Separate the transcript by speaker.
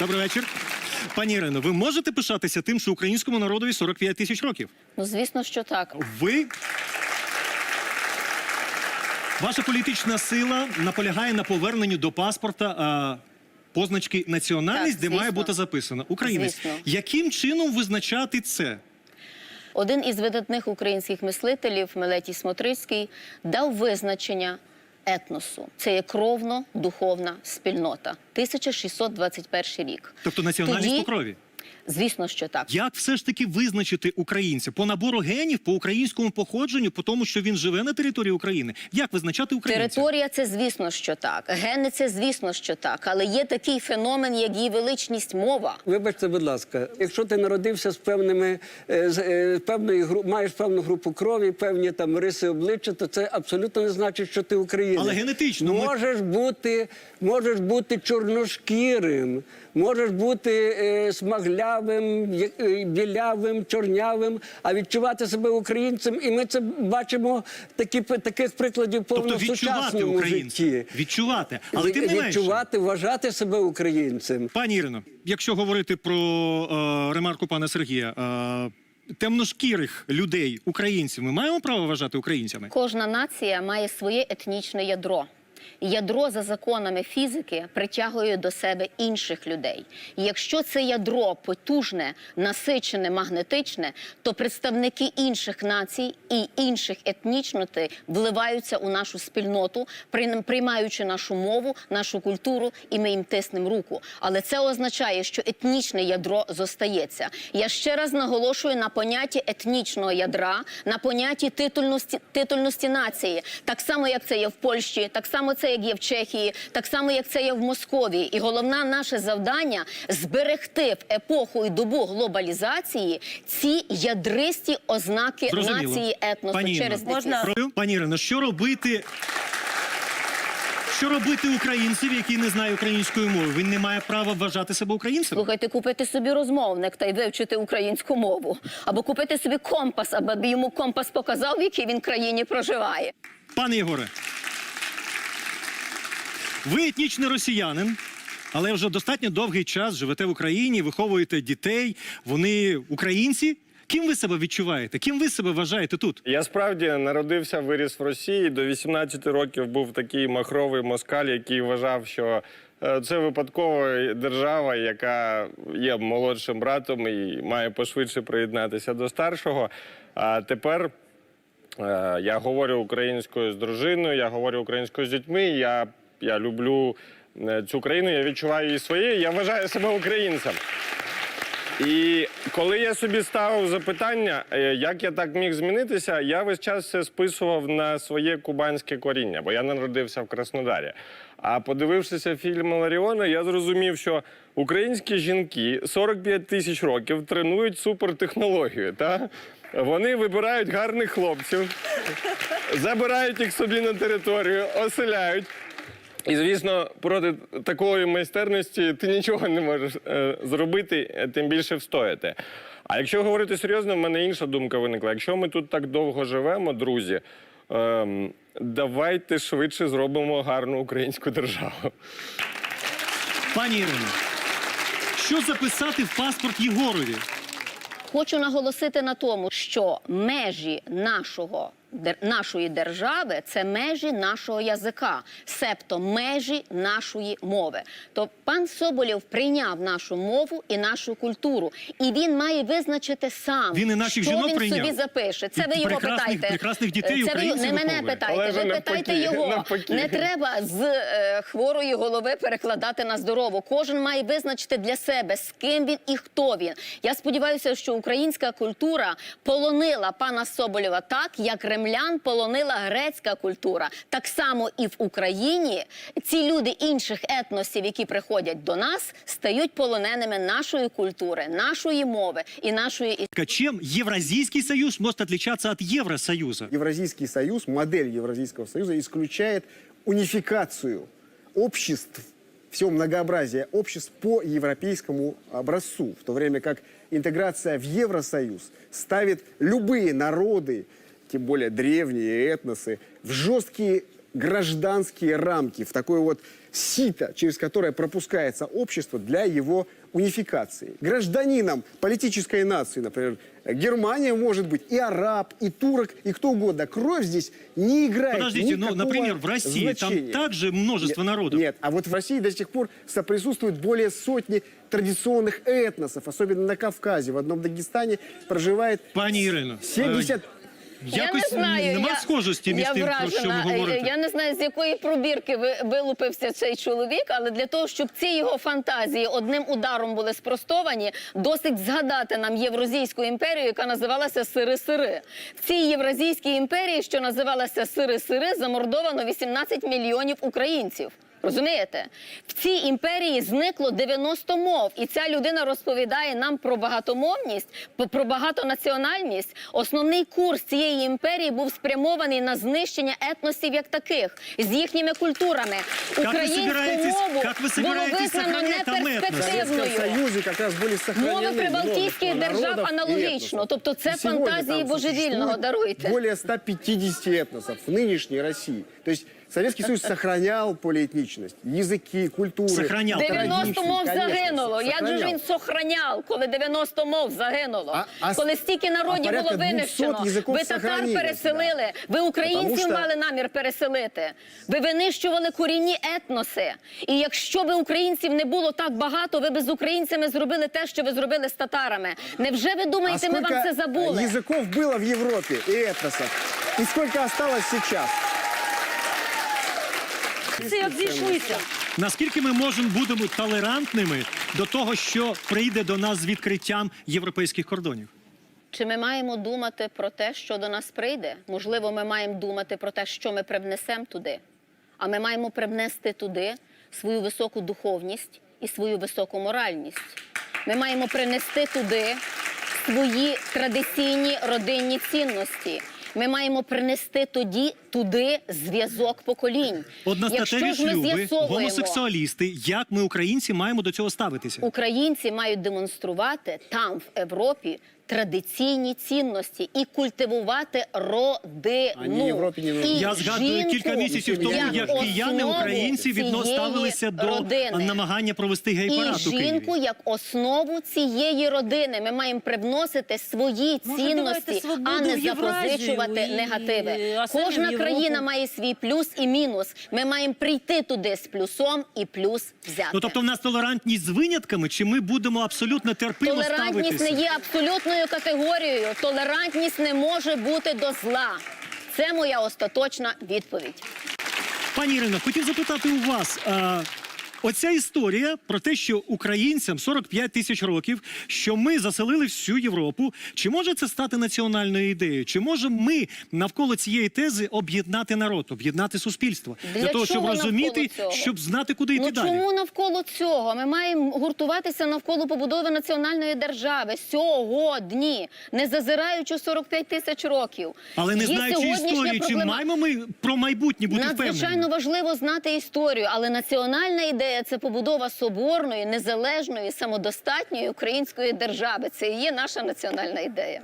Speaker 1: Добрий вечір. Пані Ірино, ви можете пишатися тим, що українському народові 45 тисяч років?
Speaker 2: Ну, звісно, що так.
Speaker 1: Ви. Ваша політична сила наполягає на поверненню до паспорта а, позначки національність,
Speaker 2: Так,
Speaker 1: де має
Speaker 2: звісно.
Speaker 1: бути записано Українець.
Speaker 2: Звісно.
Speaker 1: Яким чином визначати це?
Speaker 2: Один із видатних українських мислителів Мелетій Смотрицький дав визначення етносу. Це є кровно-духовна спільнота. 1621 рік.
Speaker 1: Тобто національність
Speaker 2: Тоді-
Speaker 1: по крові.
Speaker 2: Звісно, що так.
Speaker 1: Як все ж таки визначити українця по набору генів, по українському походженню, по тому, що він живе на території України? Як визначати українця?
Speaker 2: Територія це звісно, що так. Гени це звісно, що так. Але є такий феномен, як її величність мова.
Speaker 3: Вибачте, будь ласка, якщо ти народився з певними е, з е, певної гру, маєш певну групу крові, певні там риси обличчя, то це абсолютно не значить, що ти українець.
Speaker 1: Але генетично ми-
Speaker 3: бути, можеш бути чорношкірим, можеш бути е, смаглявим, є- е, білявим, чорнявим, а відчувати себе українцем. І ми це бачимо такі таких прикладів повно
Speaker 1: Тобто
Speaker 3: в
Speaker 1: відчувати
Speaker 3: сучасному житті.
Speaker 1: Відчувати. Але тим не менше.
Speaker 3: відчувати, вважати себе українцем.
Speaker 1: Пані Ірино, якщо говорити про е, ремарку пана Сергія, е, темношкірих людей, українців, ми маємо право вважати українцями?
Speaker 2: Кожна нація має своє етнічне ядро. Ядро за законами фізики притягує до себе інших людей. І якщо це ядро потужне, насичене, магнетичне, то представники інших націй і інших етнічностей вливаються у нашу спільноту, при- приймаючи нашу мову, нашу культуру, і ми їм тиснемо руку. Але це означає, що етнічне ядро зостається. Я ще раз наголошую на понятті етнічного ядра, на понятті титульності, титульності нації. Так само, як це є в Польщі, так само це як є в Чехії, так само як це є в Московії. І головне наше завдання зберегти в епоху і добу глобалізації ці ядристі ознаки
Speaker 1: Зрозуміло.
Speaker 2: нації етносу
Speaker 1: Пані Ірино,
Speaker 2: через
Speaker 4: Можна?
Speaker 1: Пані Ірино, що робити? Що робити українців, який не знає української мови? Він не має права вважати себе українцем?
Speaker 2: Слухайте, купити собі розмовник та й вивчити українську мову, або купити собі компас, аби йому компас показав, в якій він країні проживає.
Speaker 1: Пане Єгоре, ви етнічний росіянин, але вже достатньо довгий час живете в Україні, виховуєте дітей. Вони українці. Ким ви себе відчуваєте? Ким ви себе вважаєте тут?
Speaker 5: Я справді народився, виріс в Росії. До 18 років був такий махровий москаль, який вважав, що е, це випадкова держава, яка є молодшим братом і має пошвидше приєднатися до старшого. А тепер е, я говорю українською з дружиною, я говорю українською з дітьми. Я, я люблю е, цю країну, я відчуваю її своєю. Я вважаю себе українцем. І коли я собі ставив запитання, е, як я так міг змінитися, я весь час це списував на своє кубанське коріння, бо я народився в Краснодарі. А подивившися фільм Ларіона, я зрозумів, що українські жінки 45 тисяч років тренують супертехнологію. Та? Вони вибирають гарних хлопців, забирають їх собі на територію, оселяють. І, звісно, проти такої майстерності ти нічого не можеш е, зробити, е, тим більше встояти. А якщо говорити серйозно, в мене інша думка виникла. Якщо ми тут так довго живемо, друзі, ем, давайте швидше зробимо гарну українську державу.
Speaker 1: Пані Ірино, що записати в паспорт Єгорові?
Speaker 2: Хочу наголосити на тому, що межі нашого нашої держави це межі нашого язика, себто межі нашої мови. То пан Соболєв прийняв нашу мову і нашу культуру, і він має визначити сам,
Speaker 1: Він і наших
Speaker 2: що
Speaker 1: жінок
Speaker 2: він
Speaker 1: прийняв.
Speaker 2: собі запише. Це
Speaker 1: І
Speaker 2: ви його
Speaker 1: прекрасних-
Speaker 2: питайте.
Speaker 1: прекрасних дітей
Speaker 2: Це ви не мене
Speaker 1: виховує.
Speaker 2: питайте. Ви
Speaker 5: ви
Speaker 2: питайте
Speaker 5: навпаки,
Speaker 2: його.
Speaker 5: навпаки.
Speaker 2: Не треба з е, хворої голови перекладати на здорову. Кожен має визначити для себе, з ким він і хто він. Я сподіваюся, що українська культура полонила пана Соболєва так, як ремлян полонила грецька культура. Так само і в Україні ці люди інших етносів, які приходять до нас, стають полоненими нашої культури, нашої мови і нашої історії.
Speaker 1: Чем Евразийский союз может отличаться от Евросоюза?
Speaker 6: Евразийский союз, модель Евразийского союза исключает унификацию обществ, все многообразие обществ по европейскому образцу, в то время как интеграция в Евросоюз ставит любые народы, тем более древние этносы, в жесткие гражданские рамки, в такое вот сито, через которое пропускается общество для его унификации. Гражданином политической нации, например, Германия может быть и араб, и турок, и кто угодно. Кровь здесь не играет
Speaker 1: Подождите, ну,
Speaker 6: никакого
Speaker 1: например, в России там
Speaker 6: значения.
Speaker 1: также множество
Speaker 6: Нет,
Speaker 1: народов.
Speaker 6: Нет, а вот в России до сих пор соприсутствует более сотни традиционных этносов, особенно на Кавказе. В одном Дагестане проживает
Speaker 1: Ірино,
Speaker 6: 70...
Speaker 1: якось
Speaker 2: я не знаю,
Speaker 1: нема
Speaker 2: я,
Speaker 1: схожості між
Speaker 2: я
Speaker 1: тим, про що ви
Speaker 2: вражена.
Speaker 1: говорите.
Speaker 2: Я не знаю, з якої пробірки ви- вилупився цей чоловік, але для того, щоб ці його фантазії одним ударом були спростовані, досить згадати нам Євразійську імперію, яка називалася Сири-Сири. В цій Євразійській імперії, що називалася Сири-Сири, замордовано 18 мільйонів українців. Розумієте, в цій імперії зникло 90 мов, і ця людина розповідає нам про багатомовність, п- про багатонаціональність. Основний курс цієї імперії був спрямований на знищення етносів як таких з їхніми культурами.
Speaker 1: ви
Speaker 2: Українську
Speaker 1: собираєтесь-
Speaker 2: мову
Speaker 1: як ви
Speaker 2: було
Speaker 1: собираєтесь
Speaker 2: визнано
Speaker 1: сохранять там етнос?
Speaker 6: В Советском
Speaker 2: неперспективною.
Speaker 6: Союзе как раз были сохранены
Speaker 2: Мови прибалтійських
Speaker 6: множество
Speaker 2: держав
Speaker 6: народов и
Speaker 2: аналогічно.
Speaker 6: этносов.
Speaker 2: Тобто це
Speaker 6: И сегодня
Speaker 2: фантазії
Speaker 6: там
Speaker 2: божевільного,
Speaker 6: существует
Speaker 2: даруйте.
Speaker 6: Более 150 этносов в нынешней России. То есть Советский Союз сохранял полиэтничность, языки, культуры.
Speaker 1: Сохранял.
Speaker 2: 90
Speaker 6: традиции,
Speaker 2: мов
Speaker 6: конечно,
Speaker 2: загинуло. Як же ж
Speaker 6: сохранял.
Speaker 2: він сохраняв, коли 90 мов загинуло?
Speaker 6: А- а с-
Speaker 2: коли стільки народів
Speaker 6: а
Speaker 2: було
Speaker 6: порядка 200
Speaker 2: винищено?
Speaker 6: язиків
Speaker 2: Ви татар
Speaker 6: сохранилось,
Speaker 2: переселили, ви українців
Speaker 6: Потому що-
Speaker 2: мали намір переселити. Ви винищували корінні етноси. І якщо би українців не було так багато, ви би з українцями зробили те, що ви зробили з татарами. Невже ви
Speaker 6: А
Speaker 2: думаєте, ми вам це забули?
Speaker 6: языков было в Европе и этносов? И сколько осталось сейчас?
Speaker 4: Це як зійшлися.
Speaker 1: Наскільки ми можемо будемо толерантними до того, що прийде до нас з відкриттям європейських кордонів?
Speaker 2: Чи ми маємо думати про те, що до нас прийде? Можливо, ми маємо думати про те, що ми привнесемо туди. А ми маємо привнести туди свою високу духовність і свою високу моральність. Ми маємо принести туди свої традиційні родинні цінності. Ми маємо принести тоді туди зв'язок поколінь.
Speaker 1: Одностатеві шлюби, гомосексуалісти. Як ми, українці, маємо до цього ставитися?
Speaker 2: Українці мають демонструвати там, в Європі, традиційні цінності і культивувати родину.
Speaker 6: Ані Європі, ні
Speaker 2: І
Speaker 1: Я згадую
Speaker 2: жінку
Speaker 1: кілька місяців тому,
Speaker 6: як
Speaker 1: як кияни
Speaker 2: основу
Speaker 1: українці відно
Speaker 2: цієї
Speaker 1: ставилися до
Speaker 2: родини.
Speaker 1: намагання провести
Speaker 2: І
Speaker 1: гей-парад у Києві.
Speaker 2: жінку як основу цієї родини. Ми маємо привносити свої
Speaker 4: Може,
Speaker 2: цінності,
Speaker 4: свободу
Speaker 2: а не
Speaker 4: в Євразію
Speaker 2: запозичувати
Speaker 4: і-
Speaker 2: негативи.
Speaker 4: а самі в
Speaker 2: Кожна
Speaker 4: Європу.
Speaker 2: країна має свій плюс і мінус. Ми маємо прийти туди з плюсом і плюс взяти.
Speaker 1: Ну тобто в нас толерантність з винятками, чи ми будемо абсолютно терпимо
Speaker 2: Толерантність
Speaker 1: ставитися?
Speaker 2: не є абсолютною категорією. Толерантність не може бути до зла. Це моя остаточна відповідь.
Speaker 1: Пані Ірино, хотів запитати у вас. Оця історія про те, що українцям 45 тисяч років, що ми заселили всю Європу. Чи може це стати національною ідеєю? Чи можемо ми навколо цієї тези об'єднати народ, об'єднати суспільство
Speaker 2: Для
Speaker 1: того, щоб розуміти,
Speaker 2: цього?
Speaker 1: щоб знати, куди йти
Speaker 2: Ну
Speaker 1: далі?
Speaker 2: чому навколо цього? Ми маємо гуртуватися навколо побудови національної держави сьогодні, не зазираючи в 45 тисяч років.
Speaker 1: Але не знаючи історії, чи маємо ми про майбутнє бути
Speaker 2: Надзвичайно
Speaker 1: впевненими?
Speaker 2: важливо знати історію, але національна це побудова соборної, незалежної, самодостатньої української держави. Це і є наша національна ідея.